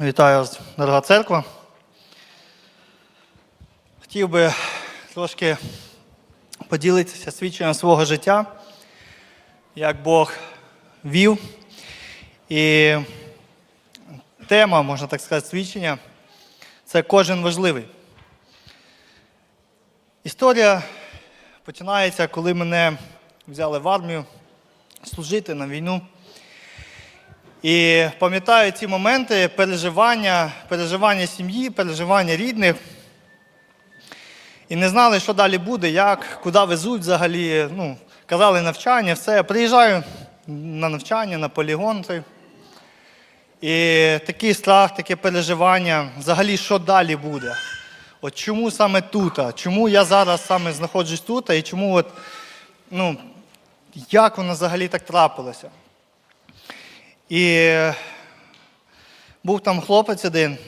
Вітаю вас, дорога церква. Хотів би трошки поділитися свідченням свого життя, як Бог вів. І тема, можна так сказати, свідчення це кожен важливий. Історія починається, коли мене взяли в армію служити на війну. І пам'ятаю ці моменти переживання, переживання сім'ї, переживання рідних. І не знали, що далі буде, як, куди везуть взагалі. Ну, казали навчання, все. Приїжджаю на навчання, на полігон. цей. І такий страх, таке переживання, взагалі, що далі буде. От чому саме тут? Чому я зараз саме знаходжусь тут, і чому от, ну, як воно взагалі так трапилося? І був там хлопець один.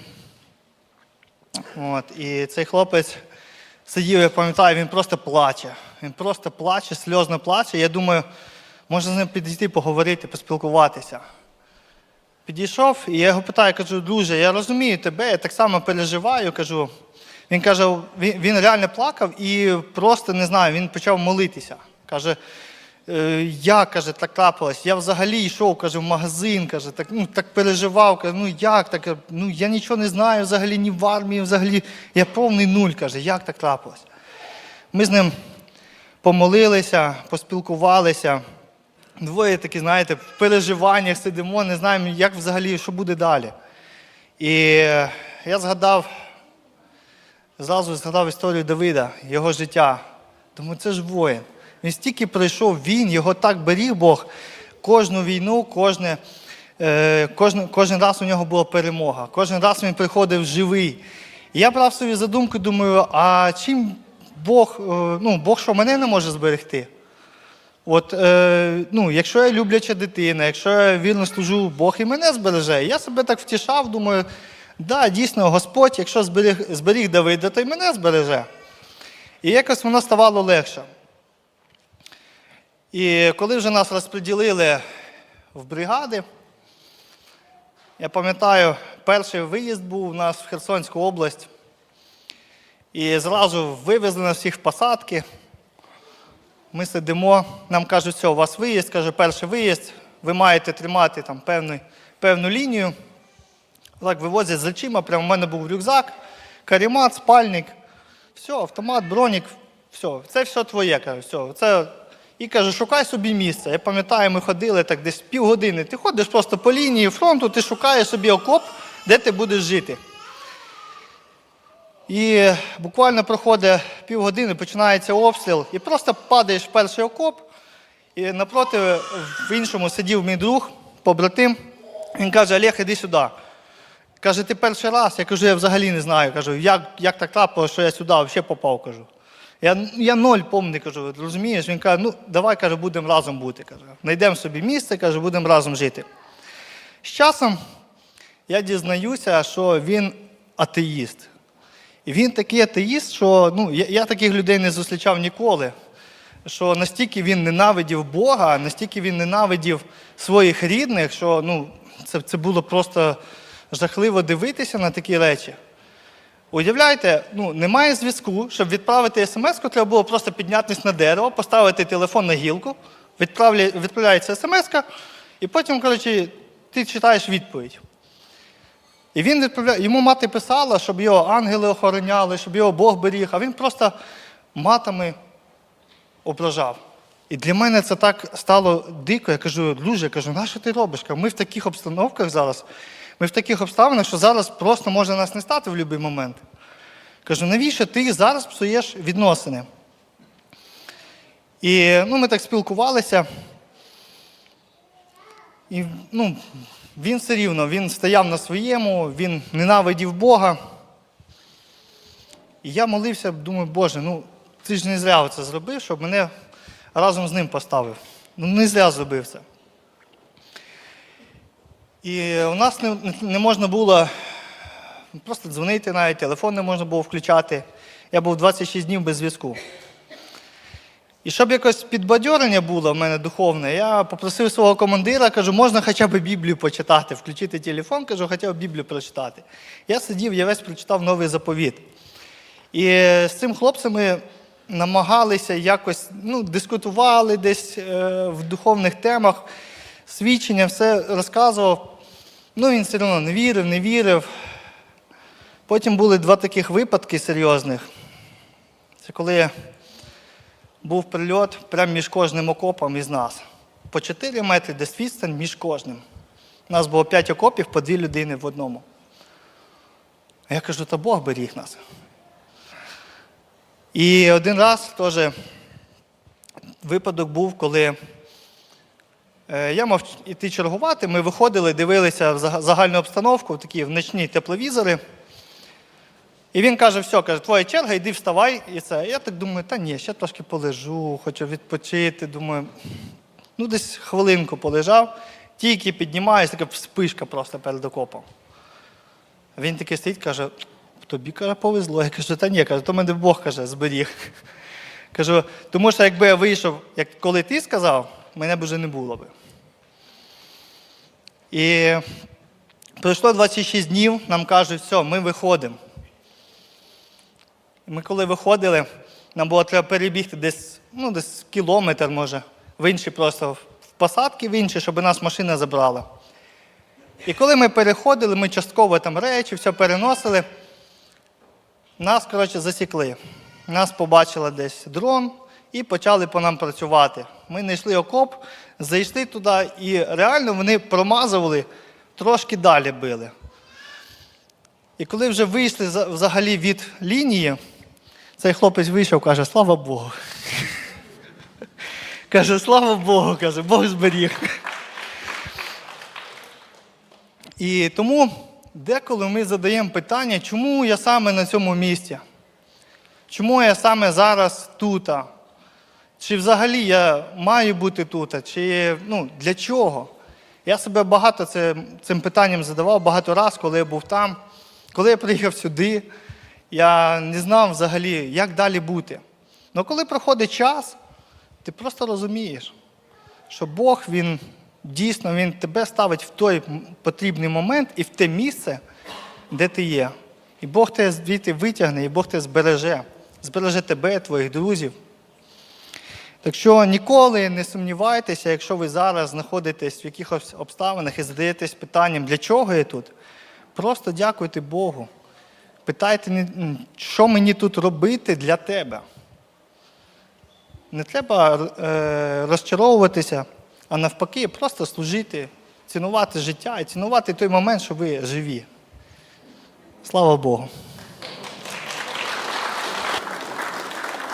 От, і цей хлопець сидів, я пам'ятаю, він просто плаче. Він просто плаче, сльозно плаче. Я думаю, можна з ним підійти, поговорити, поспілкуватися. Підійшов, і я його питаю, кажу, друже, я розумію тебе, я так само переживаю. кажу. Він каже, він, реально плакав і просто не знаю, він почав молитися. Каже, «Е, як каже, так трапилось? Я взагалі йшов, каже, в магазин, каже, так, ну, так переживав, каже, ну як так? Ну я нічого не знаю взагалі, ні в армії, взагалі. Я повний нуль, каже, як так трапилось? Ми з ним помолилися, поспілкувалися. Двоє такі, знаєте, в переживаннях сидимо, не знаємо, як взагалі, що буде далі. І я згадав, зразу згадав історію Давида, його життя. Тому це ж воїн. Він стільки пройшов він, його так беріг Бог. Кожну війну, кожне, е, кожен, кожен раз у нього була перемога. Кожен раз він приходив живий. І я брав собі задумку, думаю, а чим Бог, е, ну, Бог що мене не може зберегти? От, е, ну, якщо я любляча дитина, якщо я вірно служу, Бог і мене збереже. Я себе так втішав, думаю, да, дійсно, Господь, якщо зберіг, зберіг Давида, то й мене збереже. І якось воно ставало легше. І коли вже нас розподілили в бригади, я пам'ятаю, перший виїзд був у нас в Херсонську область. І зразу вивезли нас всіх в посадки. Ми сидимо, нам кажуть, все, у вас виїзд, каже, перший виїзд, ви маєте тримати там певну, певну лінію. Так вивозять з речима, прямо в мене був рюкзак, карімат, спальник, все, автомат, бронік, все, це все твоє, каже, все. Це... І каже, шукай собі місце. Я пам'ятаю, ми ходили так десь півгодини. Ти ходиш просто по лінії фронту, ти шукаєш собі окоп, де ти будеш жити. І буквально проходить півгодини, починається обстріл, і просто падаєш в перший окоп, і напроти в іншому сидів мій друг, побратим. Він каже, Олег, іди сюди. Каже, ти перший раз, я кажу, я взагалі не знаю. Кажу, як, як так трапилося, що я сюди взагалі попав, кажу. Я, я ноль помню, кажу, розумієш? Він каже, ну давай каже, будемо разом бути. Каже. Знайдемо собі місце, каже, будемо разом жити. З часом я дізнаюся, що він атеїст. І він такий атеїст, що ну, я, я таких людей не зустрічав ніколи. Що настільки він ненавидів Бога, настільки він ненавидів своїх рідних, що ну, це, це було просто жахливо дивитися на такі речі. Уявляєте, ну, немає зв'язку, щоб відправити смс, треба було просто піднятися на дерево, поставити телефон на гілку, відправляється смс, і потім, коротше, ти читаєш відповідь. І він відправляє, йому мати писала, щоб його ангели охороняли, щоб його Бог беріг, а він просто матами ображав. І для мене це так стало дико. Я кажу, друже, кажу, на що ти робиш? Ми в таких обстановках зараз, ми в таких обставинах, що зараз просто може нас не стати в будь-який момент. Кажу, навіщо ти зараз псуєш відносини? І ну, ми так спілкувалися. І ну, він все рівно, він стояв на своєму, він ненавидів Бога. І я молився, думаю, Боже, ну ти ж не зря це зробив, щоб мене разом з ним поставив. Ну, не зря зробив це. І у нас не, не можна було просто дзвонити навіть, телефон не можна було включати. Я був 26 днів без зв'язку. І щоб якось підбадьорення було в мене духовне, я попросив свого командира, кажу, можна хоча б Біблію почитати, включити телефон, кажу, хоча б Біблію прочитати. Я сидів, я весь прочитав новий заповіт. І з цим хлопцем ми намагалися якось ну, дискутували десь е, в духовних темах, свідчення, все розказував. Ну, він все одно не вірив, не вірив. Потім були два таких випадки серйозних. Це коли був прильот прямо між кожним окопом із нас. По 4 метри десь відстань між кожним. У нас було 5 окопів по 2 людини в одному. Я кажу, та Бог беріг нас. І один раз теж випадок був, коли я мав іти чергувати, ми виходили, дивилися в загальну обстановку, такі в ночні тепловізори. І він каже: все, каже, твоя черга, йди вставай. І це. Я так думаю, та ні, ще трошки полежу, хочу відпочити. Думаю, ну десь хвилинку полежав, тільки піднімаюсь, така вспишка просто перед окопом. Він такий стоїть, каже, тобі каже, повезло. Я кажу, та ні, каже, то мене Бог каже, зберіг. Кажу, тому що якби я вийшов, як коли ти сказав, мене б вже не було би. І пройшло 26 днів, нам кажуть, все, ми виходимо. Ми коли виходили, нам було треба перебігти десь, ну, десь кілометр, може, в інший просто в посадки в інші, щоб нас машина забрала. І коли ми переходили, ми частково там речі, все переносили, нас, коротше, засікли. Нас побачила десь дрон і почали по нам працювати. Ми знайшли окоп, зайшли туди, і реально вони промазували, трошки далі били. І коли вже вийшли взагалі від лінії, цей хлопець вийшов, каже, слава Богу. Каже, слава Богу, каже, Бог зберіг. І тому деколи ми задаємо питання, чому я саме на цьому місці? Чому я саме зараз тут? Чи взагалі я маю бути тут? Чи ну, для чого? Я себе багато це, цим питанням задавав багато разів, коли я був там. Коли я приїхав сюди, я не знав взагалі, як далі бути. Але коли проходить час, ти просто розумієш, що Бог він дійсно він тебе ставить в той потрібний момент і в те місце, де ти є. І Бог тебе звідти витягне, і Бог тебе збереже, збереже тебе, твоїх друзів. Так що ніколи не сумнівайтеся, якщо ви зараз знаходитесь в якихось обставинах і задаєтесь питанням, для чого я тут, просто дякуйте Богу. Питайте, що мені тут робити для тебе. Не треба е, розчаровуватися, а навпаки, просто служити, цінувати життя і цінувати той момент, що ви живі. Слава Богу.